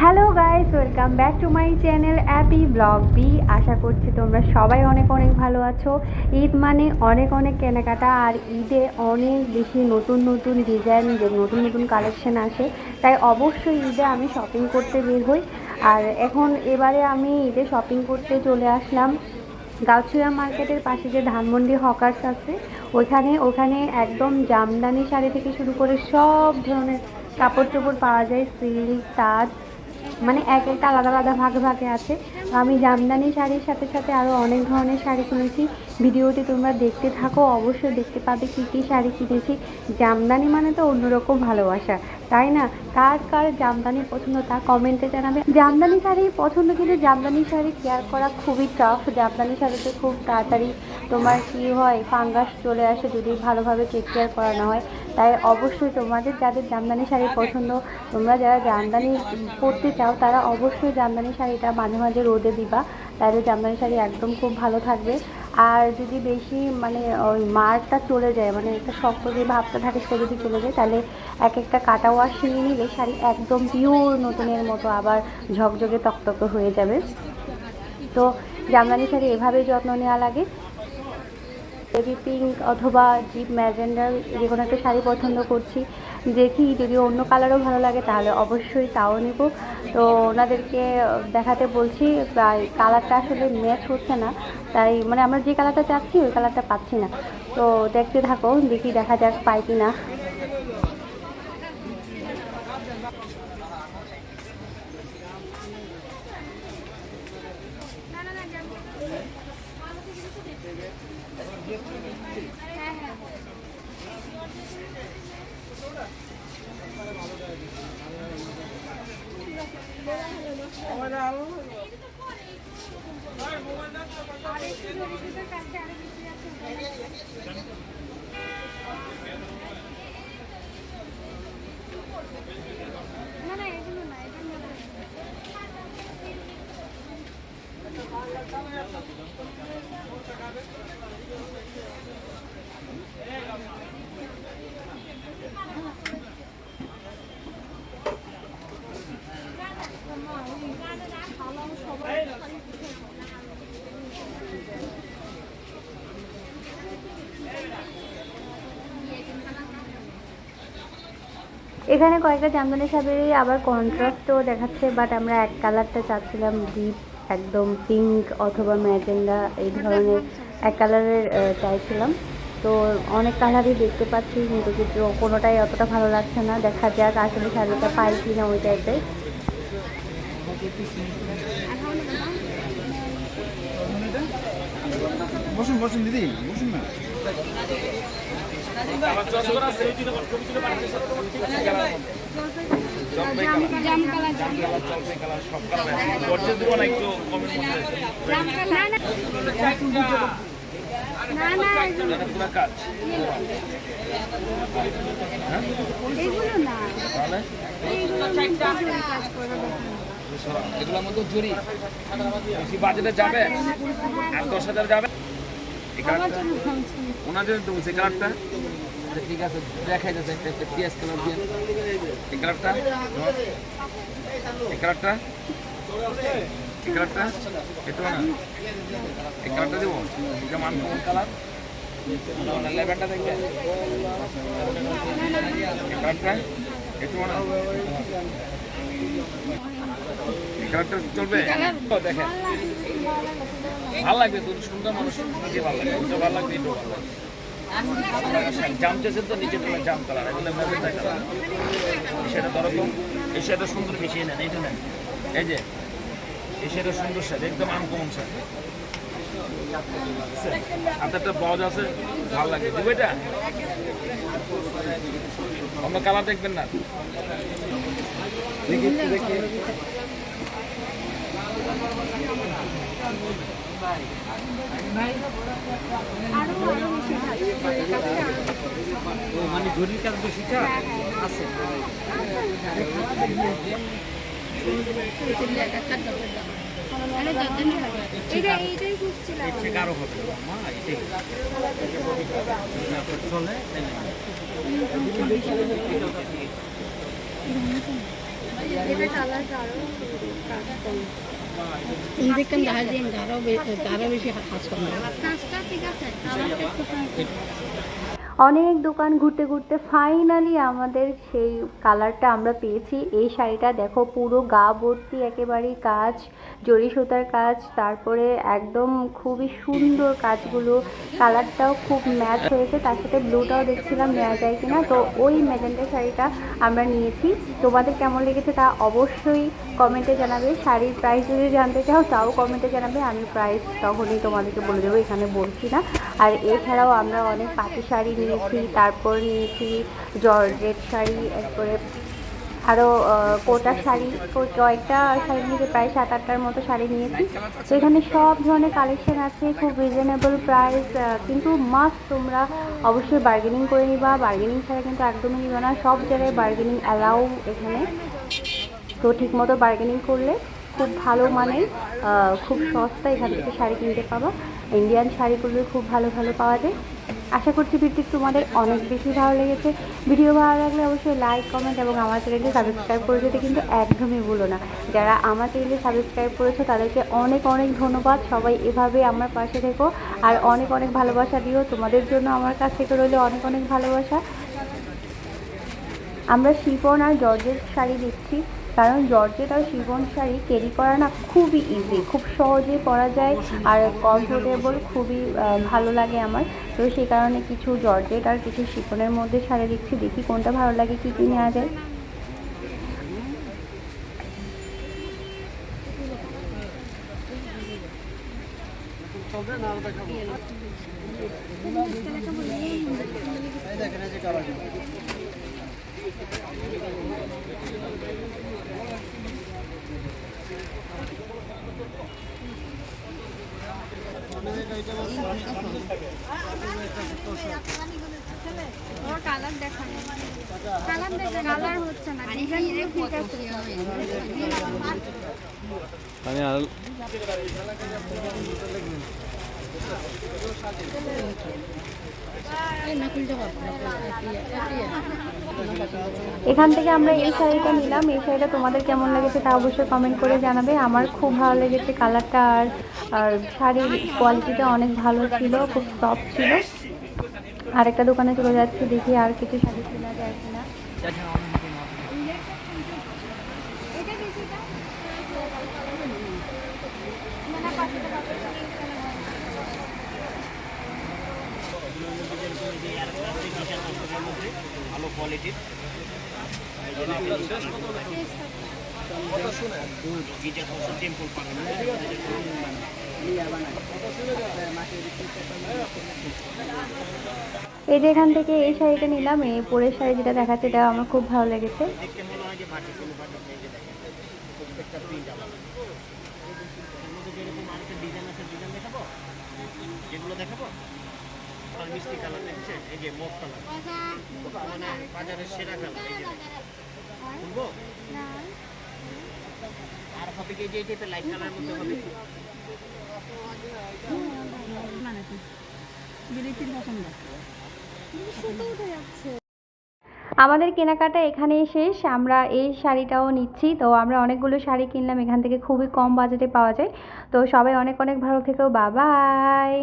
Hello guys welcome back to my channel appy blog B আশা করছি তোমরা সবাই অনেক অনেক ভালো আছো। ঈদ মানে অনেক অনেক কেনাকাটা, আর ঈদে অনেক বেশি নতুন নতুন ডিজাইন নতুন নতুন কালেকশন আসে। তাই অবশ্যই ঈদে আমি শপিং করতে বের হই। আর এখন এবারে আমি ঈদে শপিং করতে চলে আসলাম। গাউছিয়া মার্কেটের পাশে যে ধানমন্ডি হকার্স আছে, ওইখানে, ওখানে একদম জামদানি শাড়ি থেকে শুরু করে সব ধরনের কাপড় চোপড় পাওয়া যায়, সিল্ক, তাঁত মানে এক একটা আলাদা আলাদা ভাগে ভাগে আছে। আমি জামদানি শাড়ির সাথে সাথে আরও অনেক ধরনের শাড়ি কিনেছি। ভিডিওটি তোমরা দেখতে থাকো, অবশ্যই দেখতে পাবে কী কী শাড়ি কিনেছি। জামদানি মানে তো অন্যরকম ভালোবাসা। তাই না? কার কার জামদানি পছন্দ তা কমেন্টে জানাবে। জামদানি শাড়ি পছন্দ কিন্তু জামদানি শাড়ি কেয়ার করা খুবই টাফ জামদানি শাড়িতে খুব তাড়াতাড়ি তোমার কি হয় ফাঙ্গাস চলে আসে যদি ভালোভাবে টেক কেয়ার করানো হয়। তাই অবশ্যই তোমাদের যাদের জামদানি শাড়ি পছন্দ, তোমরা যারা জামদানি পরতে চাও, তারা অবশ্যই জামদানি শাড়িটা মাঝে মাঝে রোদে দিবা। তাহলে জামদানি শাড়ি একদম খুব ভালো থাকবে। আর যদি বেশি মানে ওই মারটা চলে যায় মানে একটা শক্ত যে ভাবটা থাকে সেটা যদি চলে যায়, তাহলে এক একটা কাটা ওয়াশ নিয়ে নিলে শাড়ি একদম পিওর নতুনের মতো আবার ঝকঝকে তকতকে হয়ে যাবে। তো জামদানি শাড়ি এভাবেই যত্ন নেওয়া লাগে। বেবি পিঙ্ক অথবা জিপ ম্যাজেন্ডার যে কোনো একটা শাড়ি পছন্দ করছি। দেখি যদি অন্য কালারও ভালো লাগে, তাহলে অবশ্যই তাও নেব। তো ওনাদেরকে দেখাতে বলছি, প্রায় কালারটা আসলে ম্যাচ হচ্ছে না। তাই মানে আমরা যে কালারটা চাচ্ছি, ওই কালারটা পাচ্ছি না। তো দেখতে থাকো, দেখি দেখা যাক পাই কি না এখানে কয়েকটা জামদানি শাড়ি আবার কন্ট্রাস্টও দেখাচ্ছে বাট আমরা এক কালারটা চাচ্ছিলাম ডিপ একদম পিঙ্ক অথবা ম্যাজেন্ডা এই ধরনের এক কালারের চাইছিলাম। তো অনেক কালারই দেখতে পাচ্ছি, কিন্তু কিছু কোনোটাই অতটা ভালো লাগছে না। দেখা যাক আসলে শাড়িটা পাই কি না ওই টাইপের বসুন বসুন দিদি, বসুন না। এগুলোর মধ্যে জুড়ি বাজেটে যাবে? আর দশ হাজার যাবে? এই কালারটা ওনাদের তো সেই কালারটা আচ্ছা, ঠিক আছে দেখাই যাচ্ছে একটা একটা পিঁয়াজ কালার দিয়ে। এই কালারটা এই কালারটা এই কালারটা এটা না। এই কালারটা দেবো? এটা মান কোন কালার? লেবেলটা দেখবে। এই কালারটা একটু না। কালারটা চলবে? দেখেন ভালো লাগবে তোর সুন্দর মানুষ নিজে ভালো লাগবে ওটা ভালো লাগবে এটাও ভালো লাগবে। তো নিচে তোমার জাম কালার, এগুলো মেরুনটা কালার এই সেটা ধরো এই সেটা সুন্দর মিশিয়ে নেন এইটা নেন, এই যে এই সুন্দর শাড়ি একদম আনকমন হাতে একটা ব্লাউজ আছে, ভালো লাগে দেবো এটা? অন্য কালার দেখবেন না? দেখি। ও মানে ঘড়ির কাজ বেশিটা আছে? চলে এটা কালারটা আরও কাজ কম দেখতাম দেখা যায় আরও আরও বেশি কাজ করবে কাজটা ঠিক আছে কালারটা একটু অনেক দোকান ঘুরতে ঘুরতে ফাইনালি আমাদের সেই কালারটা আমরা পেয়েছি। এই শাড়িটা দেখো, পুরো গা ভর্তি একেবারেই কাজ জরি সুতার কাজ, তারপরে একদম খুবই সুন্দর কাজগুলো। কালারটাও খুব ম্যাচ হয়েছে, তার সাথে ব্লুটাও দেখছিলাম নেওয়া যায় কিনা। তো ওই ম্যাজেন্টা শাড়িটা আমরা নিয়েছি। তোমাদের কেমন লেগেছে তা অবশ্যই কমেন্টে জানাবে। শাড়ির প্রাইস যদি জানতে চাও, তাও কমেন্টে জানাবে। আমি প্রাইস তখনই তোমাদেরকে বলে দেবো, এখানে বলছি না। আর এছাড়াও আমরা অনেক পাটি শাড়ি নিয়েছি তারপর নিয়েছি জর্জেট শাড়ি এরপরে আরও কোটা শাড়ি কয়েকটা শাড়ি নিয়েছি প্রায় সাত আটটার মতো শাড়ি নিয়েছি। তো এখানে সব ধরনের কালেকশন আছে খুব রিজনেবল প্রাইস কিন্তু মাস্ট তোমরা অবশ্যই বার্গেনিং করে নিবা। বার্গেনিং ছাড়া কিন্তু একদমই নিবে না সব জায়গায় বার্গেনিং অ্যালাউ এখানে। তো ঠিকমতো বার্গেনিং করলে খুব ভালো আহ, খুব সস্তা এখান থেকে শাড়ি কিনতে পাবা। ইন্ডিয়ান শাড়িগুলো খুব ভালো ভালো পাওয়া যায়। আশা করছি ভিডিওটি তোমাদের অনেক বেশি ভালো লেগেছে। ভিডিও ভালো লাগলে অবশ্যই লাইক কমেন্ট এবং আমার চ্যানেলটি সাবস্ক্রাইব করে যেতে কিন্তু একদমই ভুলো না। যারা আমার চ্যানেলটি সাবস্ক্রাইব করেছ, তাদেরকে অনেক অনেক ধন্যবাদ। সবাই এভাবে আমার পাশে থেকো। আর অনেক অনেক ভালোবাসা দিও। তোমাদের জন্য আমার কাছ থেকে রইলে অনেক অনেক ভালোবাসা। আমরা শিফন আর জর্জেট শাড়ি দিচ্ছি কারণ জর্জেট আর শিফন শাড়ি ক্যারি করা না খুবই ইজি খুব সহজে পরা যায় আর কমফোর্টেবল খুবই ভালো লাগে আমার। তো সেই কারণে কিছু জর্জেট আর কিছু শিফনের মধ্যে শাড়ি দিচ্ছি, দেখি কোনটা ভালো লাগে, কী কী নেওয়া যায়। দেখেন কালার কালার কালার দেখা কালার হচ্ছে না ডিজাইন ঠিক আছে নকুলটা পাবো এখান থেকে আমরা এই শাড়িটা নিলাম। এই শাড়িটা তোমাদের কেমন লেগেছে তা অবশ্যই কমেন্ট করে জানাবে। আমার খুব ভালো লেগেছে কালারটা আর আর শাড়ির কোয়ালিটিটা অনেক ভালো ছিল, খুব সফট ছিল। আরেকটা দোকানে চলে যাচ্ছি, দেখি আর কিছু শাড়ি কেনা যায় কিনা। ভালো কোয়ালিটির এই যে এখান থেকে এই শাড়িটা নিলাম, এই পরের শাড়ি যেটা দেখাচ্ছে এটা আমার খুব ভালো লেগেছে। দেখাবো? মিষ্টি কালার এই যে কালার। মানে বাজারের সেরা কালার। আর হবে কি যে লাইট কালার মধ্যে হবে আমাদের কেনাকাটা এখানেই শেষ। আমরা এই শাড়িটাও নিচ্ছি। তো আমরা অনেকগুলো শাড়ি কিনলাম। এখান থেকে খুবই কম বাজেটে পাওয়া যায়। তো সবাই অনেক অনেক ভালো থেকো। বাবাই